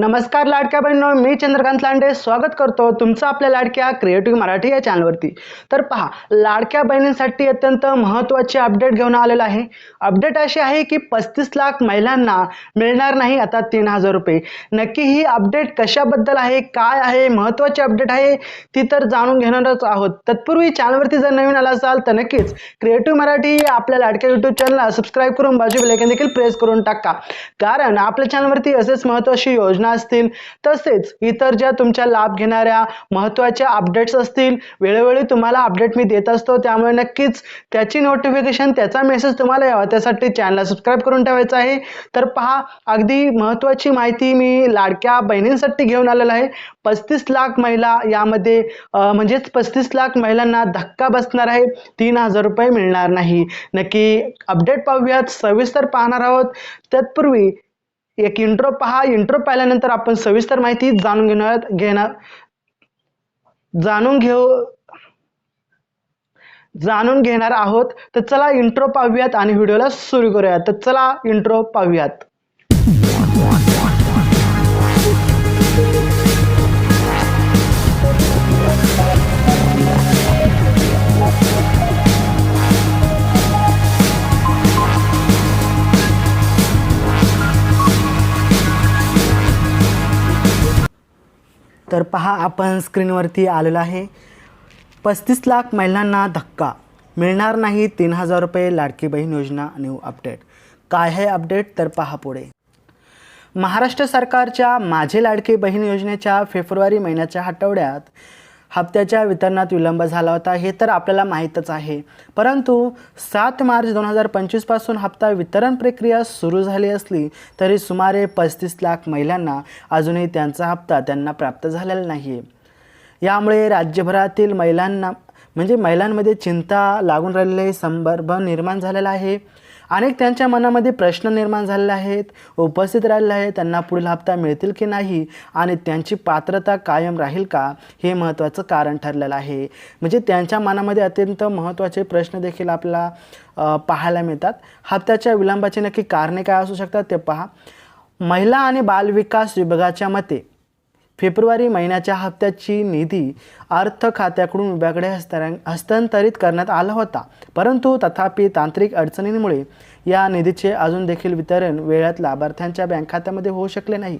नमस्कार लाडक्या बहिणीनो मी चंद्रकांत लांडे. स्वागत करतो तुमचं आपल्या लाडक्या क्रिएटिव्ह मराठी या चॅनलवरती तर पहा लाडक्या बहिणींसाठी अत्यंत महत्त्वाचे अपडेट घेऊन आलेलं आहे. अपडेट अशी आहे की पस्तीस लाख महिलांना मिळणार नाही आता तीन हजार रुपये. नक्की ही अपडेट कशाबद्दल आहे काय आहे महत्त्वाची अपडेट आहे ती तर जाणून घेणारच आहोत. तत्पूर्वी चॅनलवरती जर नवीन आला असाल तर नक्कीच क्रिएटिव्ह मराठी आपल्या लाडक्या यूट्यूब चॅनलला सबस्क्राईब करून बाजू बेलायकन देखील प्रेस करून टाका. कारण आपल्या चॅनलवरती असेच महत्त्वाची योजना असतील तसेच इतर ज्या तुमच्या लाभ घेणाऱ्या महत्त्वाच्या अपडेट्स असतील वेळोवेळी तुम्हाला अपडेट मी देत असतो. त्यामुळे नक्कीच त्याची नोटिफिकेशन त्याचा मेसेज तुम्हाला यावा. त्यासाठी चॅनलला सबस्क्राईब करून ठेवायचं आहे. तर पहा अगदी महत्त्वाची माहिती मी लाडक्या बहिणींसाठी घेऊन आलेला आहे. पस्तीस लाख महिला यामध्ये म्हणजेच पस्तीस लाख महिलांना धक्का बसणार आहे. तीन हजार रुपये मिळणार नाही. नक्की अपडेट पाहूयात. सविस्तर पाहणार आहोत. तत्पूर्वी एक इंट्रो पहा इंट्रो पाहिल्यानंतर आपण सविस्तर माहिती जाणून घेणार घेणार. जाणून घेऊ जाणून घेणार आहोत. तर चला इंट्रो पाहूयात आणि व्हिडिओला सुरू करूयात. तर चला इंट्रो पाहूयात. तर पहा आपण स्क्रीनवरती आलेलो आहे. पस्तीस लाख महिलांना धक्का. मिळणार नाही तीन हजार रुपये लाडकी बहीण योजना न्यू अपडेट काय आहे अपडेट तर पहा पुढे. महाराष्ट्र सरकारच्या माझे लाडकी बहीण योजनेच्या फेब्रुवारी महिन्याच्या आठवड्यात हप्त्याच्या वितरणात विलंब झाला होता हे तर आपल्याला माहीतच आहे. परंतु सात मार्च दोन हजार पंचवीसपासून हप्ता वितरण प्रक्रिया सुरू झाली असली तरी सुमारे पस्तीस लाख महिलांना अजूनही त्यांचा हप्ता त्यांना प्राप्त झालेला नाही आहे यामुळे राज्यभरातील महिलांना म्हणजे महिलांमध्ये चिंता लागून राहिलेले संदर्भ निर्माण झालेला आहे. अनेक त्यांच्या मनामध्ये प्रश्न निर्माण झालेले आहेत उपस्थित राहिलेले आहेत त्यांना पुढील हप्ता मिळतील की नाही आणि त्यांची पात्रता कायम राहील का हे महत्त्वाचं कारण ठरलेलं आहे. म्हणजे त्यांच्या मनामध्ये अत्यंत महत्त्वाचे प्रश्न देखील आपल्याला पाहायला मिळतात. हप्त्याच्या विलंबाची नक्की कारणे काय असू शकतात ते पहा. महिला आणि बालविकास विभागाच्या मते फेब्रुवारी महिन्याच्या हप्त्याची निधी अर्थ खात्याकडून विभागाकडे हस्तां हस्तांतरित करण्यात आला होता. परंतु तथापि तांत्रिक अडचणींमुळे या निधीचे अजून देखील वितरण वेळात लाभार्थ्यांच्या बँक खात्यामध्ये होऊ शकले नाही.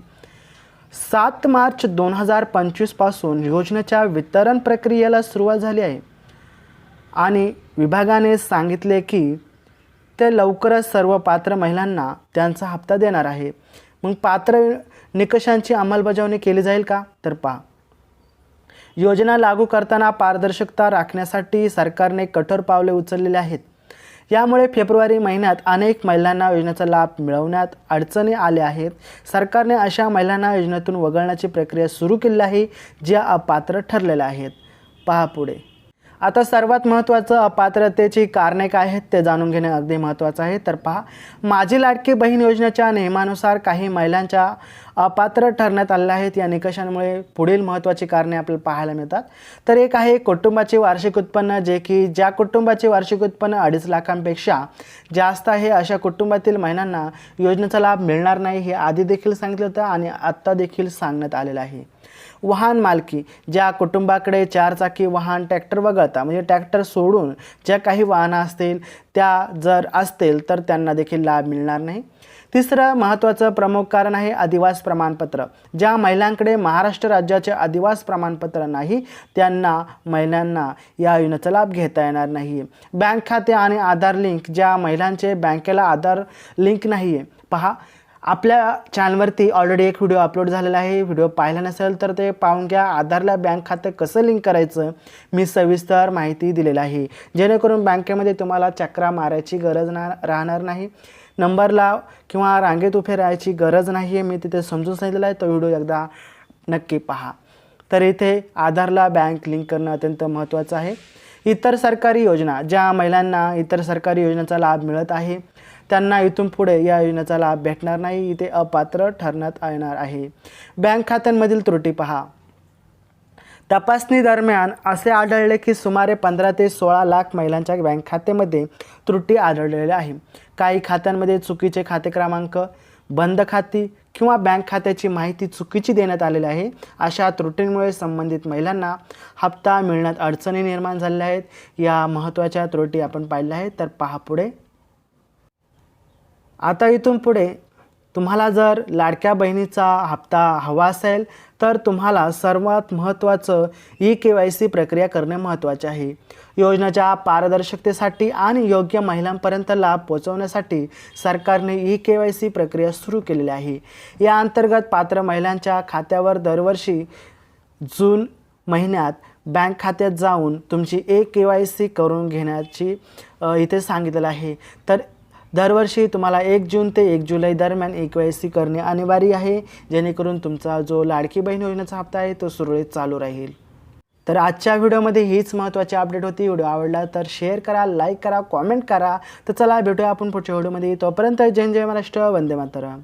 सात मार्च दोन हजार पंचवीसपासून योजनेच्या वितरण प्रक्रियेला सुरुवात झाली आहे. आणि विभागाने सांगितले की ते लवकरच सर्व पात्र महिलांना त्यांचा हप्ता देणार आहे. मग पात्र निकषांची अंमलबजावणी केली जाईल का? तर पहा. योजना लागू करताना पारदर्शकता राखण्यासाठी सरकारने कठोर पावले उचललेली आहेत. यामुळे फेब्रुवारी महिन्यात अनेक महिलांना योजनेचा लाभ मिळवण्यात अडचणी आल्या आहेत. सरकारने अशा महिलांना योजनेतून वगळण्याची प्रक्रिया सुरू केली आहे ज्या अपात्र ठरलेल्या आहेत. पहा पुढे. आता सर्वात महत्त्वाचं अपात्रतेची कारणे काय आहेत ते जाणून घेणे अगदी महत्त्वाचं आहे. तर पहा माझी लाडकी बहीण योजनेच्या नियमानुसार काही महिलांच्या अपात्र ठरण्यात आलेल्या आहेत. या निकषांमुळे पुढील महत्त्वाची कारणे आपल्याला पाहायला मिळतात. तर एक आहे कुटुंबाचे वार्षिक उत्पन्न जे की ज्या कुटुंबाचे वार्षिक उत्पन्न अडीच लाखांपेक्षा जास्त आहे अशा कुटुंबातील महिलांना योजनेचा लाभ मिळणार नाही हे आधी देखील सांगितलं होतं आणि आत्ता देखील सांगण्यात आलेलं आहे. वाहन मालकी ज्या कुटुंबाकडे चारचाकी वाहन ट्रॅक्टर वगळता म्हणजे ट्रॅक्टर सोडून ज्या काही वाहनं असतील त्या जर असतील तर त्यांना देखील लाभ मिळणार नाही. तिसरं महत्त्वाचं प्रमुख कारण आहे अधिवास प्रमाणपत्र. ज्या महिलांकडे महाराष्ट्र राज्याचे अधिवास प्रमाणपत्र नाही त्यांना महिलांना या योजनेचा लाभ घेता येणार नाही. बँक खाते आणि आधार लिंक ज्या महिलांचे बँकेला आधार लिंक नाही आहे पहा आपल्या चॅनलवरती ऑलरेडी एक व्हिडिओ अपलोड झालेला आहे. व्हिडिओ पाहिला नसेल तर ते पाहून घ्या. आधारला बँक खातं कसं लिंक करायचं मी सविस्तर माहिती दिलेलं आहे. जेणेकरून बँकेमध्ये तुम्हाला चक्रा मारायची गरज ना राहणार नाही. नंबरला किंवा रांगेत उभे राहायची गरज नाही आहे मी तिथे समजून सांगितलेलं आहे. तो व्हिडिओ एकदा नक्की पहा. तर इथे आधारला बँक लिंक करणं अत्यंत महत्त्वाचं आहे. इतर सरकारी योजना ज्या महिलांना इतर सरकारी योजनेचा लाभ मिळत आहे त्यांना इथून पुढे या योजनेचा लाभ भेटणार नाही. इथे अपात्र ठरण्यात येणार आहे. बँक खात्यांमधील त्रुटी पहा. तपासणी दरम्यान असे आढळले की सुमारे पंधरा ते सोळा लाख महिलांच्या बँक खात्यामध्ये त्रुटी आढळलेल्या आहे. काही खात्यांमध्ये चुकीचे खाते क्रमांक बंद खाती किंवा बँक खात्याची माहिती चुकीची देण्यात आलेली आहे. अशा त्रुटींमुळे संबंधित महिलांना हप्ता मिळण्यात अडचणी निर्माण झालेल्या आहेत. या महत्त्वाच्या त्रुटी आपण पाहिल्या आहेत. तर पहा पुढे. आता इथून पुढे तुम्हाला जर लाडक्या बहिणीचा हप्ता हवा असेल तर तुम्हाला सर्वात महत्त्वाचं ई के वाय सी प्रक्रिया करणे महत्त्वाचे आहे. योजनेच्या पारदर्शकतेसाठी आणि योग्य महिलांपर्यंत लाभ पोहोचवण्यासाठी सरकारने ई के वाय सी प्रक्रिया सुरू केलेली आहे. या अंतर्गत पात्र महिलांच्या खात्यावर दरवर्षी जून महिन्यात बँक खात्यात जाऊन तुमची ए के वाय सी करून घेण्याची इथे सांगितलेलं आहे. तर दरवर्षी तुम्हाला एक जून ते एक जुलै दरम्यान ए के वाय सी करणे अनिवार्य आहे. जेणेकरून तुमचा जो लाडकी बहीण योजनेचा हप्ता आहे तो सुरळीत चालू राहील. तर आजच्या व्हिडिओमध्ये हीच महत्त्वाची अपडेट होती. व्हिडिओ आवडला तर शेअर करा लाईक करा कॉमेंट करा. तर चला भेटूया आपण पुढच्या व्हिडिओमध्ये. तोपर्यंत जय जय महाराष्ट्र. वंदे मातरम.